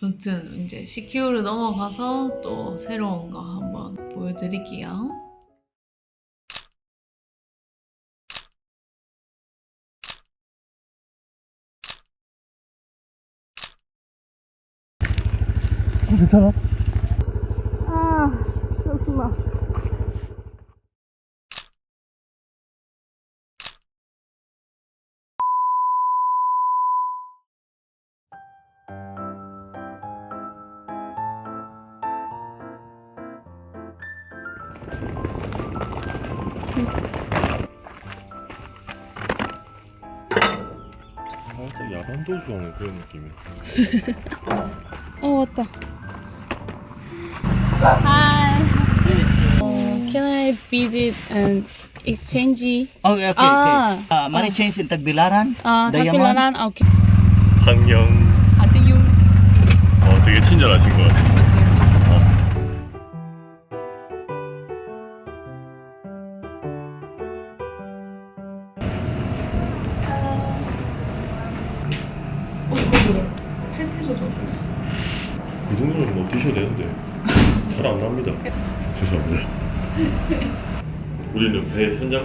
아무튼 이제 CQ를 넘어가서 또 새로운 거 한번 보여드릴게요. 괜찮아? 아, 야간 도주하는 그런 느낌이야. 어, 왔다. Hi. Uh, can I visit and exchange? Okay, okay, Ah. okay. Uh, money change in Tagbilaran. 아, Diamond. 다필라란 아, 오케이. 황영. 하세요. 어, 되게 친절하신 것 같아. 맞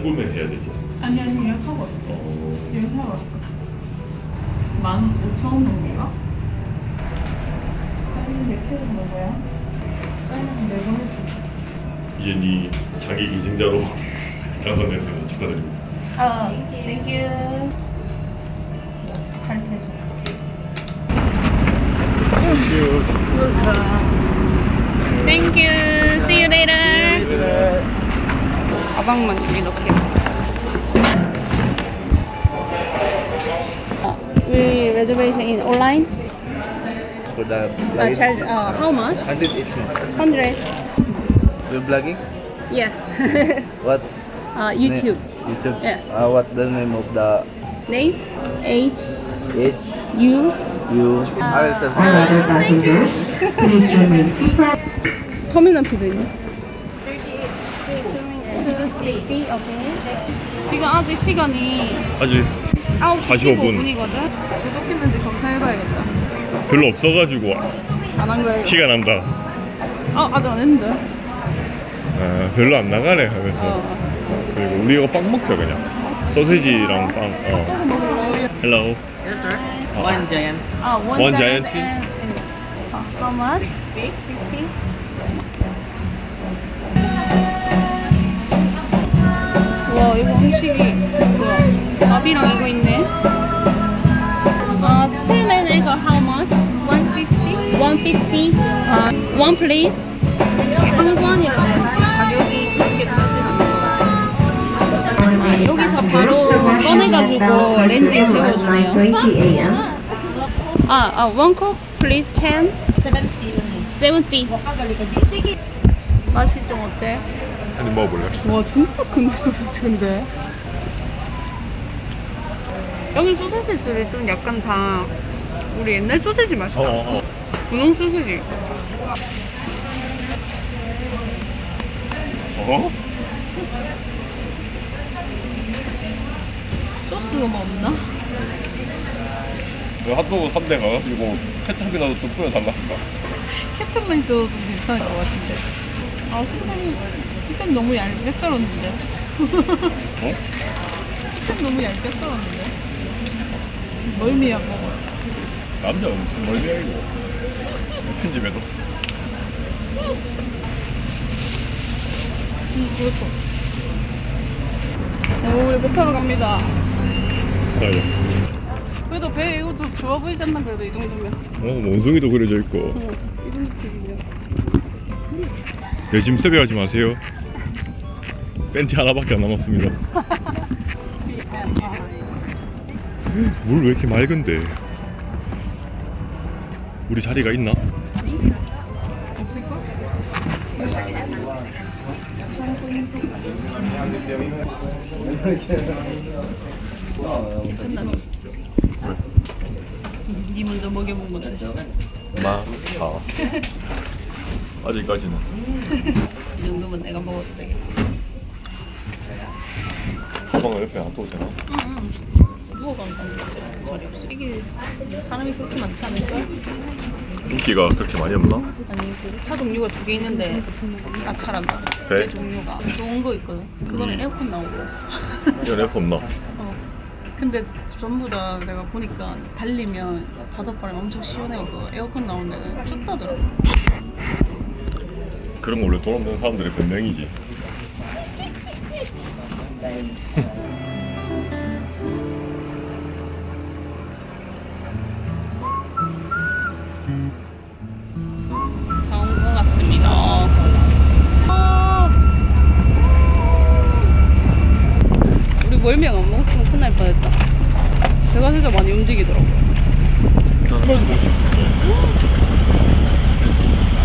배 현장 구매해야 되죠. 아니, 아니, 예약하고 왔어. 어, 예약하고 왔어. 15,000원 정도인가? 사인 몇개 정도 뭐야? 사인은 네번 했어. 이제 네 자기 인생자로 당선됐으면 축하드립니다. 어, 땡큐. 8페소. Thank you. See you later. 가방만 여기 넣게. We reservation in online. For the Uh, luggage, charge. Uh, how much? 100 each. Hundred. You're blogging? Yeah. What's uh, YouTube. na- YouTube? Yeah. Uh, what's the name of the Name? H H U. U? I will All subscribe. other passengers, please remain seated. 터미널 피도 있네. 38. 오케이. 지금 아직 시간이 아직 9시 45 분. 15분이거든. 구독했는지 검사해봐야겠다. 별로 없어가지고 안 한 거예요. 티가 난다. 아, 아직 안 했는데. 아, 별로 안 나가네 하면서. 어. 그리고 우리 이거 빵 먹자 그냥. 소세지랑 빵. 어. Hello. Yes, sir. One giant. 아, 원 One 자이언트 giant and- 아, how much? 60. 와, 이거 음식이 뭐야? 밥이랑 이거 있네. 아, 스페인맨 이거 how much? 150. 150. 아, one please. 한관이라 그런지 가격이 그렇게 싸진 않는 것 같아요. 아, 여기서 바로 꺼내가지고 렌즈에 데워주네요. 1:20 a.m. 아, 아, one coke please can. 70. 70. 맛이 좀 어때? 한 입 먹어볼래? 와, 진짜 큰데 소세지 근데. 여기 소세지들이 좀 약간 다 우리 옛날 소세지 맛이다. 어, 어, 어. 분홍 소세지. 어? 소스가 뭐 없나? 그 핫도그 3대 가가지고 케찹이라도 좀 뿌려달라니까. 케첩만 있어도 좀 괜찮을 것 같은데. 아, 식감이, 식감이 너무 얇게 썰었는데. 어? 식감 너무 얇게 썰었는데. 멀미야, 먹어. 남자가 무슨 멀미야 이거. 편집에도. 음, 그렇죠. 오, 우리 배 타러 갑니다. 나요. 그래도 배 이거 좀 좋아 보이지 않나? 그래도 이 정도면. 어, 원숭이도 그려져 있고. 이 정도면. 내심 세배하지 마세요. 팬티 하나밖에 안 남았습니다. 물 왜 이렇게 맑은데? 우리 자리가 있나? 없을까? 미쳤나? 니 먼저 먹여본 건데. 마, 다. 아직까지는. 이 정도면 내가 먹어도 되겠다. 가방을 옆에 안 둬도 되나? 응, 응. 누워 간다는 자리 없어. 이게 사람이 그렇게 많지 않을까? 인기가 그렇게 많이 없나? 아니 그차 종류가 두 개 있는데 아 차란 거. 그래? 그 종류가 좋은 거 있거든. 그거는 에어컨 나오고. 이건 에어컨 없나? 어. 근데 전부 다 내가 보니까 달리면 바닷바람 엄청 시원해고 에어컨 나온 데는 춥다더라고. 그런 거 원래 돈 없는 사람들의 변명이지 다온것 같습니다. 아! 우리 멀미약 안 먹었으면 큰일 날 뻔했다. 배가 진짜 많이 움직이더라고.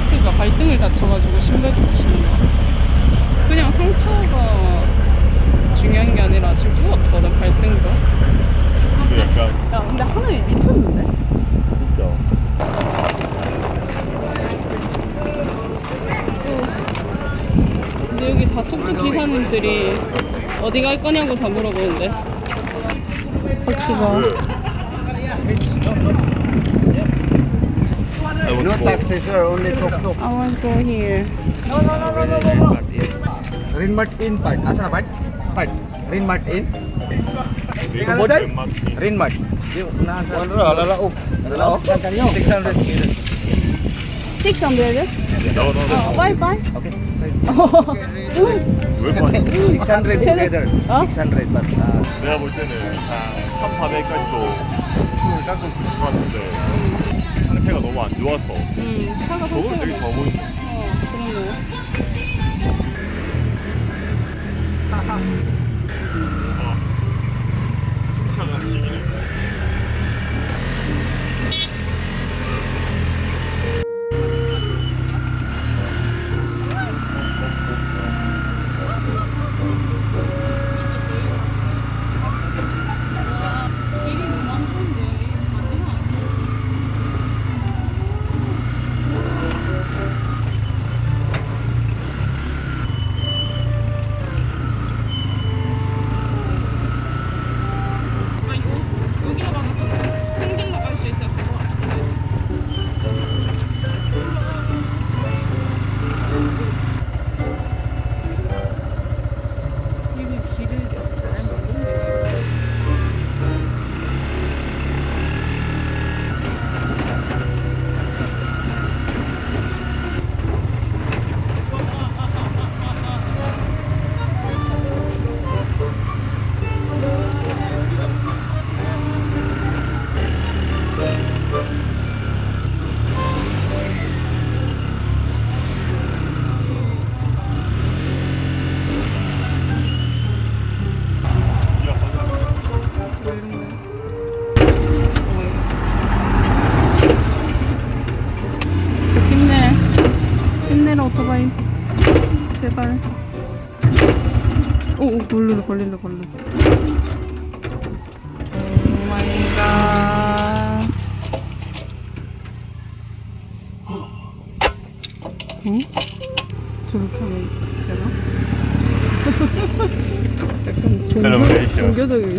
그러니까 발등을 다쳐가지고 신발도 못 신는 거야. 그냥 상처가 중요한 게 아니라 지금 부었거든 발등도. 근데 약간 야 근데 하늘이 미쳤는데? 진짜 근데 여기 다tuktuk 기사님들이 어디 갈 거냐고 다 물어보는데. 터치가 No taxi, sir. Only tuk-tuk. I want to go here. Rin Mart in part. Asa na part? Rin Mart in. Rin Mart. Unahan sa... Ano, lalaok. Lalaok. 600 meters. 600? 나와 나와 어, bye bye. Okay. 왜 많이 600 together. Huh? 600 but uh, 내가 볼 때는 한 3, 400까지도 춤을 깎을 수 있을 것 같은데 상태가 너무 안 좋아서 음, 상태가 되게 어, 그러네. 차가 시기네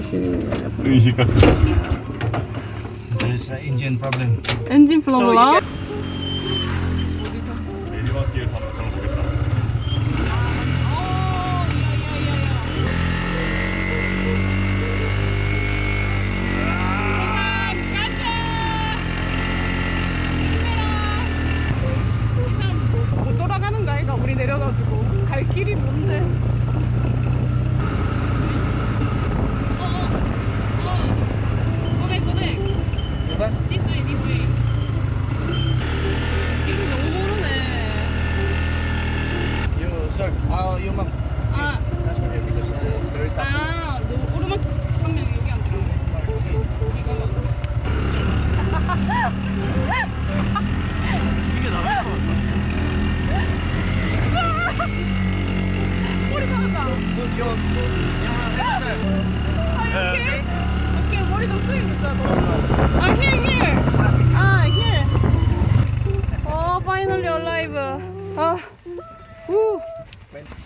종교적인 의식인 거야. 의식 같은 There's an engine problem. 엔진 플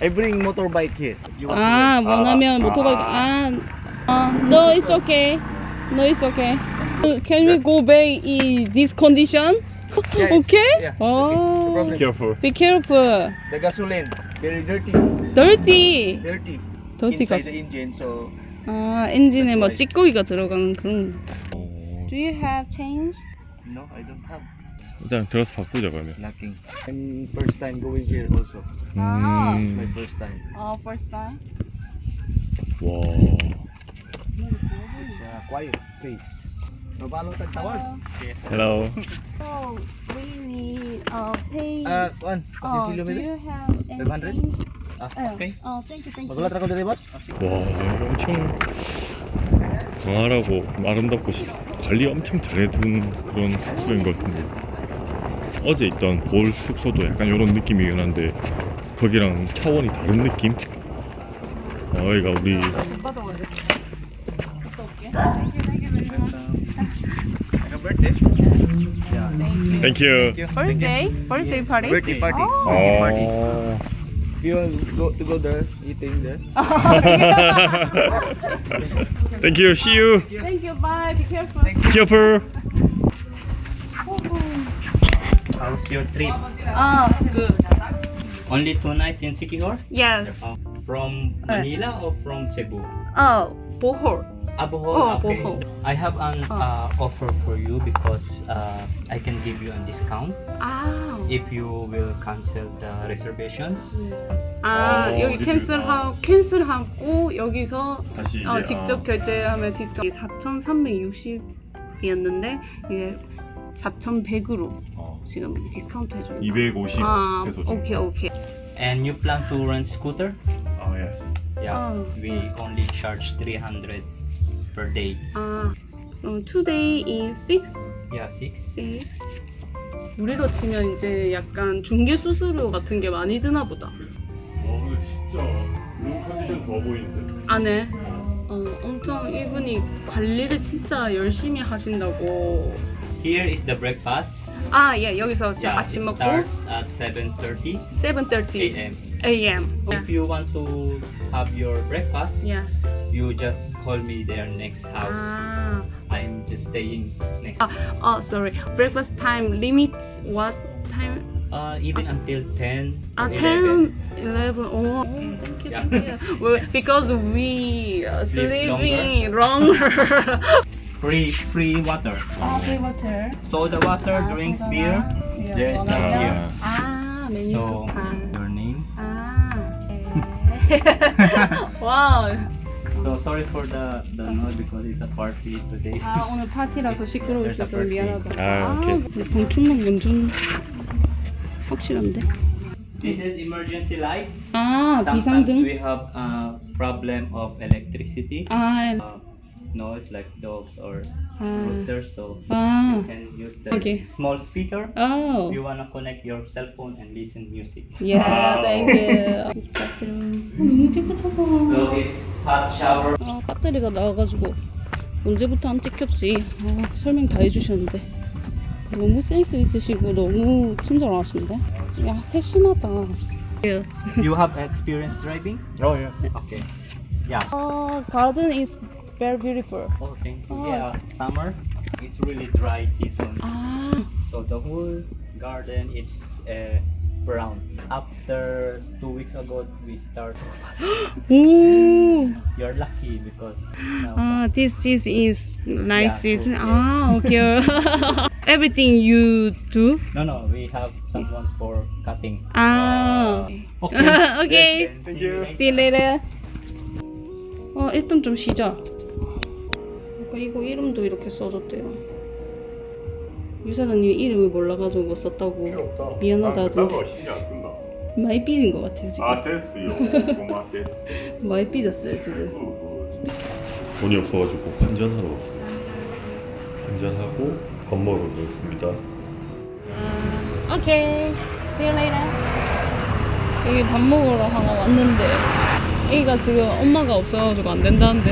I bring motorbike here. You want 아, 원하면 모토바이크. 아, 아, no, it's okay. No, it's okay. Can we go back in this condition? Yeah, it's- Okay? Yeah. it's okay. No Oh, problem. Careful. be careful. The gasoline very dirty. Dirty. Dirty. Dirty Inside gas. the engine, so 아, 엔진에 뭐. 찌꺼기가 들어가는 그런. 어, Do you have change? no, I don't have 일단 들어서 바꾸자 그러면. nothing. I'm first time going here also. Ah. It's my 음, first time. 아, first time. 와. It's a quiet place. Mabalo tagtawag. Yes. Hello. So we need uh pay. Ah, kuan. oh, Pasinsilyo do maybe? you have any 500? change? Ah, Oh, okay. Oh, thank you, thank you. Magulat ra ko diri, boss. 와 이거 엄청 강하라고 아름답고 시- 관리 엄청 잘해둔 그런 숙소인 것 같은데 어제 있던 볼 숙소도 약간 이런 느낌이긴 한데 거기랑 차원이 다른 느낌? 아 여기가 우리 birthday. 땡큐 Birthday? Birthday party? Birthday party. 어... You want go to go there eating there? 땡큐 see you Thank you, bye. Be careful. careful How's your trip? Ah, good. Only two nights in Sikihor? Yes. Uh, from Manila or from Cebu? Oh, Bohol. Ah, Bohol. Oh, okay. Bohol. I have an uh, offer for you because uh, I can give you a discount 아, if you will cancel the reservations. 아 어, 여기 리뷰. 캔슬하고 캔슬하고 여기서 다시 이제 어, 직접 어, 결제하면 디스카운트 4,360이었는데 이게 4,100으로 어, 지금 디스카운트 해줘요. 250 아, 페소 정도 오케이 오케이. And you plan to rent scooter? 아 yes Yeah. Oh. We only charge 300 per day. 아, 그럼 today is 6? Yeah, six. 6? 우리로 치면 이제 약간 중개 수수료 같은 게 많이 드나 보다. 와 근데 진짜 룸 컨디션 좋아 보이는데 안에 어, 엄청 이분이 관리를 진짜 열심히 하신다고. Here is the breakfast. 아, 예, 여기서 이제 Yeah, 아침 it 먹고 start at 7:30 7:30 a.m. a.m. If you want to have your breakfast, Yeah. you just call me their next house. 아, I'm just staying next. 아, oh, sorry. Breakfast time limit what time? Uh, even until 10 아, 11. 10, 11. Oh, thank you, Yeah. thank you. well, because we uh, Sleep sleeping longer. Free free water. 아, free water. Soda water, 아, drinks, 소다나. beer. 예, There is some 소다나. here. 아, 메뉴 So 판. your name. 아, 네. 와우. So sorry for the the noise because it's a party today. 아, 오늘 파티라서 시끄러울 수 있어서 There's a 미안하다. 아, 오케이. 근데 방충망 완전 확실한데? This is emergency light. 아, Sometimes 비상등? we have a problem of electricity, 아, uh, noise like dogs or 아, roosters. So 아, you can use the Okay. small speaker. 아. If you wanna connect your cell phone and listen music. Yeah, thank you. 어, 너무 깨끗하다. So it's hot shower. 아, 배터리가 나와가지고 언제부터 안 찍혔지? 아, 설명 다 해주셨는데 너무 센스 있으시고 너무 친절하신데? 야, 세심하다. You have experience driving? 어 yes Okay. Yeah. 어, garden is very beautiful. Oh, thank you. Oh. Yeah, summer. It's really dry season. 아, So the whole garden it's uh, brown. After two weeks ago, we start. 오. You're lucky because now 아, this is is nice Yeah, season. cool, 아, okay. Everything you do? no no we have someone for cutting. 아, Okay. okay. Then see you. See you later. 어, 일단 좀 쉬자. 아까 이거 이름도 이렇게 써줬대요. 유사장님 이름을 몰라가지고 못 썼다고. 없다. 미안하다 아, 하던데 그딴 거 신경 안 쓴다. 많이 삐진 것 같아요 지금. 아 됐어요. 고마 됐어 많이 삐졌어요 지금. 돈이 없어가지고 환전하러 왔어요 환전하고 밥 먹으러 가겠습니다. 오케이. See you later. 여기 밥 먹으러 하나 왔는데 애기가 지금 엄마가 없어가지고 안 된다는데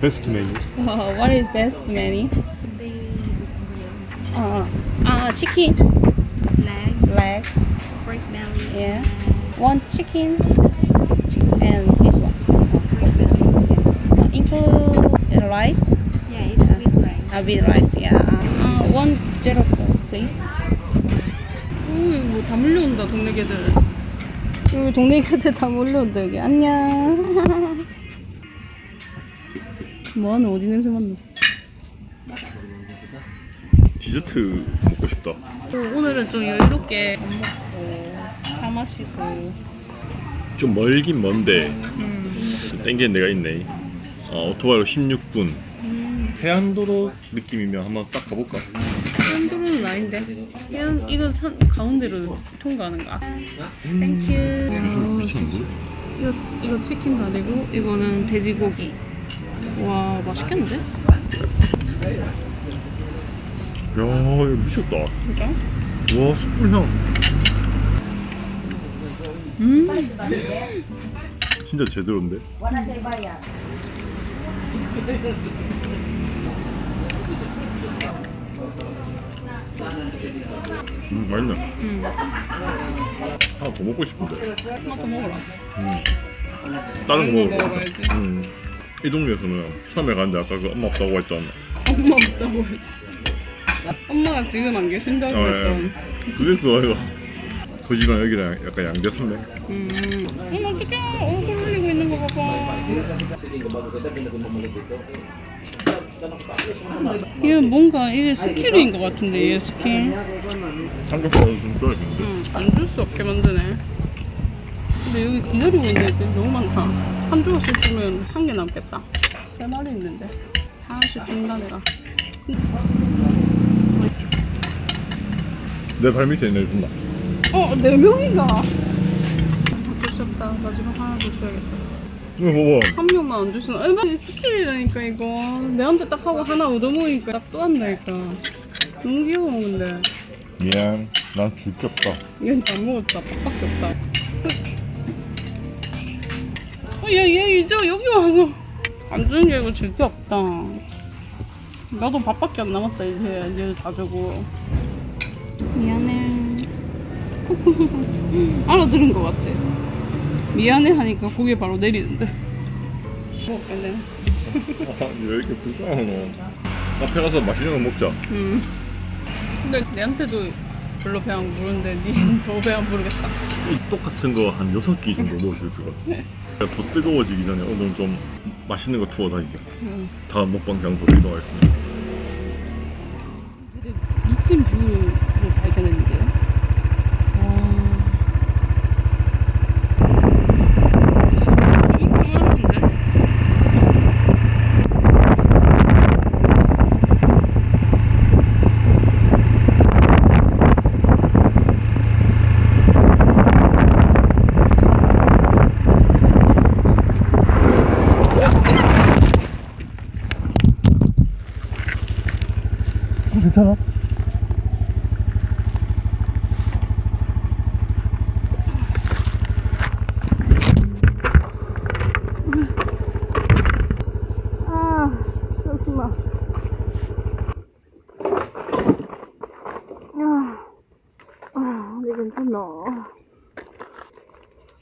베스트 메뉴. Uh, what is best menu? Uh, uh, chicken. leg, Leg. pork belly, Yeah. One chicken. And this one. pork belly. Uh, include rice. Yeah, it's with rice. Uh, with rice, yeah. Uh, one zero four, please. 오, 뭐다 몰려온다, 동네 개들. 여기 동네 개들 다 몰려온다, 여기. 안녕. 뭐하는 어디 냄새 맡노? 디저트 먹고 싶다. 오늘은 좀 여유롭게 밥 먹고, 차 마시고. 좀 멀긴 먼데 땡기는 데가 있네. 어, 오토바이로 16분. 해안도로 느낌이면 한번 싹 가볼까? 한도로는 아닌데. 그냥 이거 산, 가운데로 통과하는 거야. 땡큐. 요즘 미쳤는데? 이거 이거 치킨 다리고 이거는 돼지고기. 와 맛있겠는데? 야, 이거 미쳤다. 진짜? 와, 숯불향. 음. 진짜 제대로인데? 음, 맛있네. 음. 하나 더 먹고 싶은데. 하나 더 먹어라. 다른 거 먹어봐. 먹어야지. 음. 이 동네에서는 처음에 갔는데 아까 그 엄마 없다고 했잖아. 엄마 없다고 해. 엄마가 지금 안 계신다고 어, 했던. 예. 그래서 이거 거지가 여기랑 약간 양대 산맥. 음. 어머 어떡해 얼굴 흘리고 있는 거 봐봐. 이게 뭔가 이게 스킬인 것 같은데 얘 스킬. 삼겹살 좀 좋아했는데. 응, 안줄 수 없게 만드네. 근데 여기 기다리고 있는 애들 너무 많다. 한 조각씩 주면 한 개 남겠다. 세 마리 있는데. 하나씩 준다 내가. 내 발 밑에 내준다. 어, 네 명이가. 어쩔 수 없다. 마지막 하나 더 줘야겠다. 이거 봐봐. 한 명만 안 주시나? 얼마나 스킬이라니까 이거. 내한테 딱 하고 하나 얻어먹으니까 딱 또 한다니까. 너무 귀여워 근데. 미안. 난 줄게 없다. 얘는 안 먹었다. 밥밖에 없다. 어, 얘, 얘 이제 여기 와서 안 주는 게 아니고 줄게 없다. 나도 밥밖에 안 남았다 이제 이제 다 주고. 미안해. 알아들은 것 같아. 미안해 하니까 고개 바로 내리는데. 먹겠네. 아, 왜 이렇게 불쌍하노? 카페 가서 맛있는 거 먹자. 음. 근데 내한테도 별로 배안 부르는데 니더 배 안 부르겠다. 이 똑같은 거한 여섯 개 정도 먹을 수 있을 것 같아. 더 뜨거워지기 전에 오늘 좀 맛있는 거 투어 다니자. 음. 다음 먹방 장소로 이동하겠습니다. 미친 뷰를 발견했는데요. 와. 되게 까마른데? 괜찮아? 아. 아, 아, 괜찮나?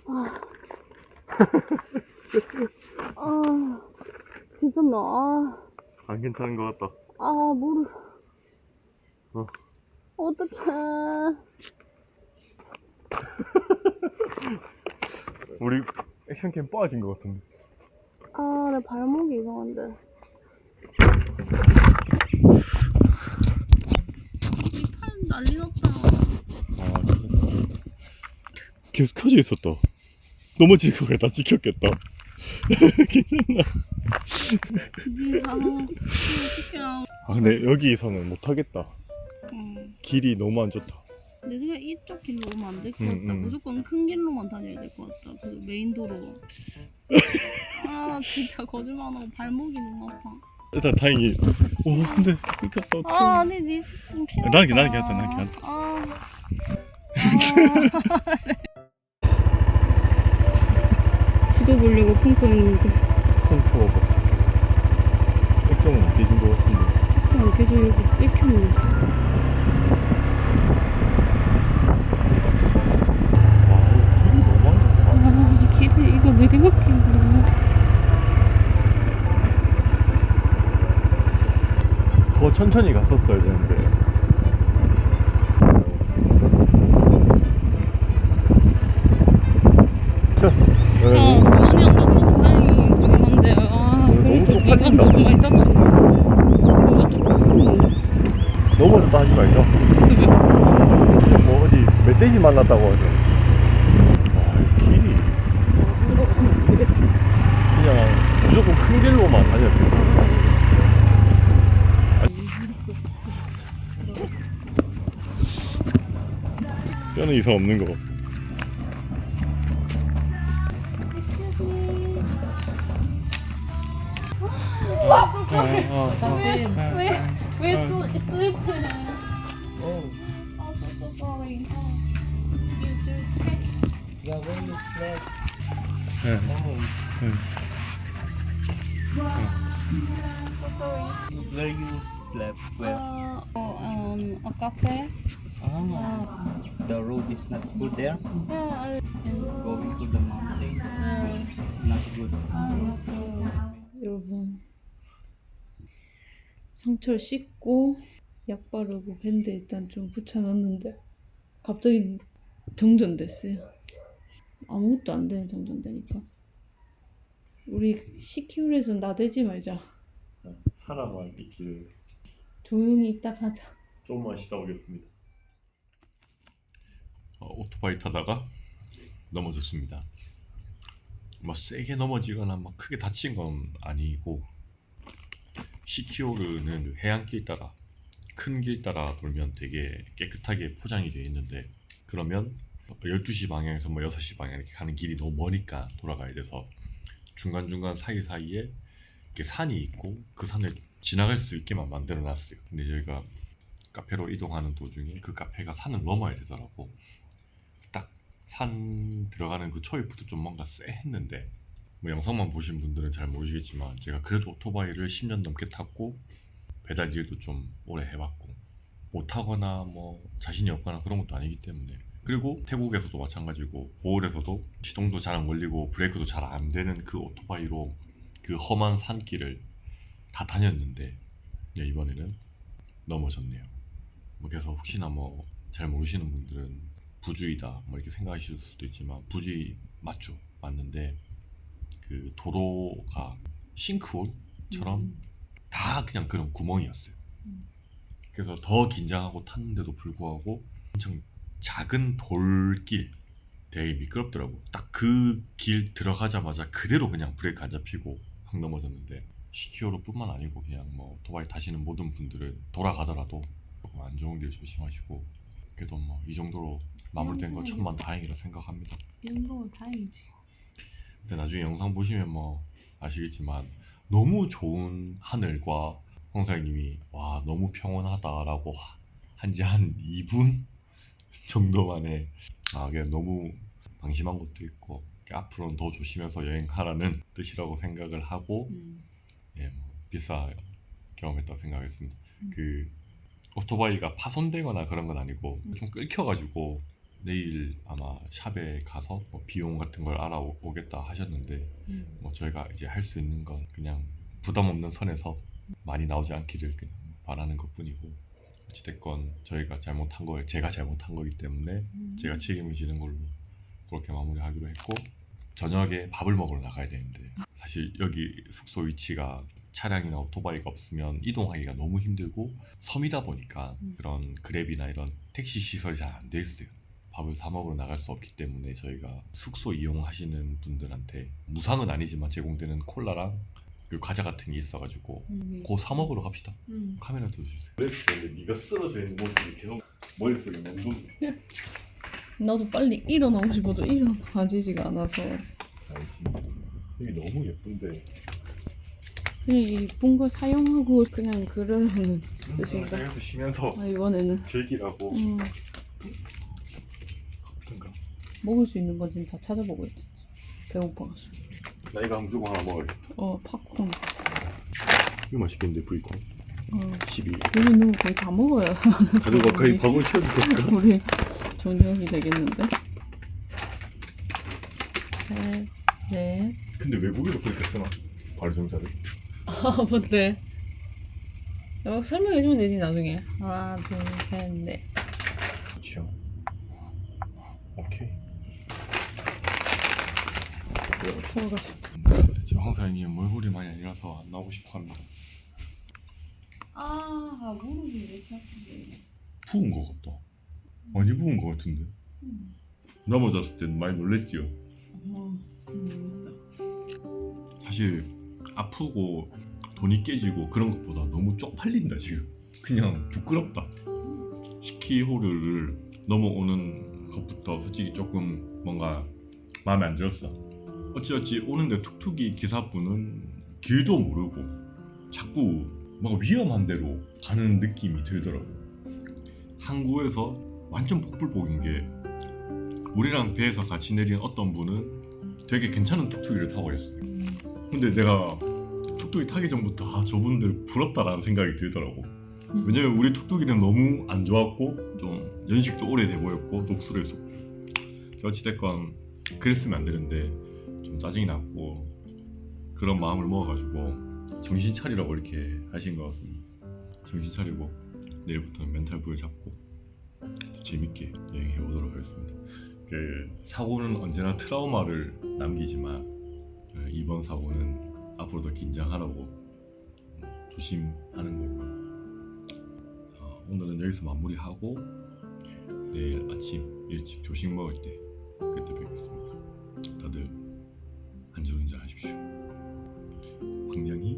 아, 아, 괜찮나? 아, 안 괜찮은 것 같다. 아, 모르. 어. 어떡해. 우리 액션캠 빠진 것 같은데. 아, 내 발목이 이상한데. 이 팔 난리 났다. 아 진짜. 계속 켜져 있었다. 넘어질 것 같다. 찍혔겠다. 괜찮나? 니, 아. 아 근데 여기서는 못 하겠다. 음. 길이 너무 안 좋다. 내 생각에 이쪽 길로 오면 안 될것 음, 같다. 음. 무조건 큰 길로만 다녀야 될 것 같다. 그 메인 도로. 아, 나 진짜 거짓말하고 발목이 너무 아파. 일단 다행히. 오 근데 찍혔다. 아, 아니, 니좀 피하다. 나는 괜찮아, 괜찮아, 나는 괜찮아. 아. 아. 해보려고 펑크 했는데 펑크 액정은 안 깨진 것 같은데 좀 계속 여기 끓혔네. 와 길이 너무 아, 이거 내리막길이구나. 더 천천히 갔었어야 되는데 자, 아, 어, 많이 안 다쳐서 다행이긴 한데, 아, 그래도 너무 네가 쪽팔린다. 너무 많이 다쳤네. 뭐가 조금, 넘어졌다 하지 말죠 뭐 어디 멧돼지 만났다고 하죠 이상 없는 거 We're sl- sleeping. Oh, so so sorry. You do check. Yeah, when you slept. So sorry. Where you slept? Where? 어, um, a cafe. The road is not good there. Yeah, Going to the mountain is not good. 여러분 상처를 씻고 약 바르고 밴드 일단 좀 붙여놨는데 갑자기 정전됐어요 아무것도 안 되네 정전되니까 우리 시키울에서 나대지 말자 사람만 있기를 조용히 있다 가자 조금만 쉬다 오겠습니다. 어, 오토바이 타다가 넘어졌습니다. 뭐 세게 넘어지거나 뭐 크게 다친 건 아니고 시키오르는 해안길 따라 큰 길 따라 돌면 되게 깨끗하게 포장이 되어 있는데 그러면 12시 방향에서 뭐 6시 방향 이렇게 가는 길이 너무 머니까 돌아가야 돼서 중간중간 사이사이에 이렇게 산이 있고 그 산을 지나갈 수 있게만 만들어 놨어요. 근데 저희가 카페로 이동하는 도중에 그 카페가 산을 넘어야 되더라고. 딱산 들어가는 그 초입부터 좀 뭔가 쎄했는데 뭐 영상만 보신 분들은 잘 모르시겠지만 제가 그래도 오토바이를 10년 넘게 탔고 배달 일도 좀 오래 해봤고 못하거나 뭐 자신이 없거나 그런 것도 아니기 때문에 그리고 태국에서도 마찬가지고 보홀에서도 시동도 잘 안 걸리고 브레이크도 잘 안 되는 그 오토바이로 그 험한 산길을 다 다녔는데 예, 이번에는 넘어졌네요. 뭐 그래서 혹시나 뭐 잘 모르시는 분들은 부주의다 뭐 이렇게 생각하실 수도 있지만 부주의 맞죠 맞는데 그 도로가 싱크홀처럼 다 그냥 그런 구멍이었어요. 그래서 더 긴장하고 탔는데도 불구하고 엄청 작은 돌길 되게 미끄럽더라고. 딱 그 길 들어가자마자 그대로 그냥 브레이크 안 잡히고 확 넘어졌는데 시키오로뿐만 아니고 그냥 뭐 오토바이 타시는 모든 분들은 돌아가더라도 조금 안 좋은 길 조심하시고 그래도 뭐 이 정도로 마무리된 거 천만 다행이라 생각합니다. 이 정도면 다행이지 근데 나중에 영상 보시면 뭐 아시겠지만 너무 좋은 하늘과 황사님이 와 너무 평온하다라고 한지 한 2분 정도 만에 아 그게 너무 방심한 것도 있고 앞으로는 더 조심해서 여행하라는 뜻이라고 생각을 하고 음. 예, 뭐 비싸 경험했다고 생각했습니다. 그 오토바이가 파손되거나 그런 건 아니고 좀 끌켜가지고 내일 아마 샵에 가서 뭐 비용 같은 걸 알아오겠다 하셨는데 음. 뭐 저희가 이제 할 수 있는 건 그냥 부담 없는 선에서 많이 나오지 않기를 그냥 바라는 것뿐이고 어찌됐건 저희가 잘못한 거에 제가 잘못한 거기 때문에 제가 책임을 지는 걸로 그렇게 마무리하기로 했고 저녁에 밥을 먹으러 나가야 되는데 사실 여기 숙소 위치가 차량이나 오토바이가 없으면 이동하기가 너무 힘들고 섬이다 보니까 그런 그랩이나 이런 택시 시설이 잘 안 돼 있어요. 밥을 사 먹으러 나갈 수 없기 때문에 저희가 숙소 이용하시는 분들한테 무상은 아니지만 제공되는 콜라랑 그 과자 같은 게 있어가지고 음. 그거 사 먹으러 갑시다. 음. 카메라 들어주세요. 그래서 네가 쓰러져 있는 모습이 계속 머릿속에 맴돌고 나도 빨리 일어나고 싶어도 일어나지지가 않아서 이게 너무 예쁜데 그냥 이쁜 걸 사용하고 그냥 그러려는 뜻인가 생에서 쉬면서 아 이번에는 즐기라고 음, 먹을 수 있는 건지는 다 찾아보고 있지 배고파가지고 나 이거 한번 주고 하나 먹어야겠다. 어 팝콘. 이거 맛있겠는데 브이콘. 어 12. 여기 있는 거 거의 다 먹어요. 가져가 거의 밥을 치워줄 거니까. 우리 저녁이 되겠는데. 셋, 넷. 근데 외국에도 그렇게 쓰나? 발전자를. 아 뭔데? 막 설명해주면 되지 나중에. 하나, 둘, 셋, 넷. 그렇죠. 오케이. 들어가자. 지금 황사님 얼굴이 많이 아니라서 안 나오고 싶어 합니다. 아 무릎이 왜 이렇게 아프지? 부은 거 같다. 많이 부은 거 같은데. 넘어졌을 땐 많이 놀랬지요. 어, 음. 사실 아프고 돈이 깨지고 그런 것보다 너무 쪽팔린다 지금. 그냥 부끄럽다. 시키호르를 넘어오는 것부터 솔직히 조금 뭔가 마음에 안 들었어. 어찌어찌 오는데 툭툭이 기사분은 길도 모르고 자꾸 뭔가 위험한 데로 가는 느낌이 들더라고. 항구에서 완전 복불복인 게 우리랑 배에서 같이 내린 어떤 분은 되게 괜찮은 툭툭이를 타고 있어요. 근데 내가 툭툭이 타기 전부터 아 저분들 부럽다라는 생각이 들더라고. 왜냐면 우리 툭툭이는 너무 안 좋았고 좀 연식도 오래돼 보였고 녹슬을 쏟고 어찌됐건 그랬으면 안 되는데 좀 짜증이 났고 그런 마음을 먹어가지고 정신 차리라고 이렇게 하신 것 같습니다. 정신 차리고 내일부터는 멘탈 부여 잡고 또 재밌게 여행해 보도록 하겠습니다. 그 사고는 언제나 트라우마를 남기지만 어, 이번 사고는 앞으로 더 긴장하라고 조심하는 걸로 어, 오늘은 여기서 마무리하고 내일 아침 일찍 조식 먹을 때 그때 뵙겠습니다. 다들 안전운전 하십시오. 광량이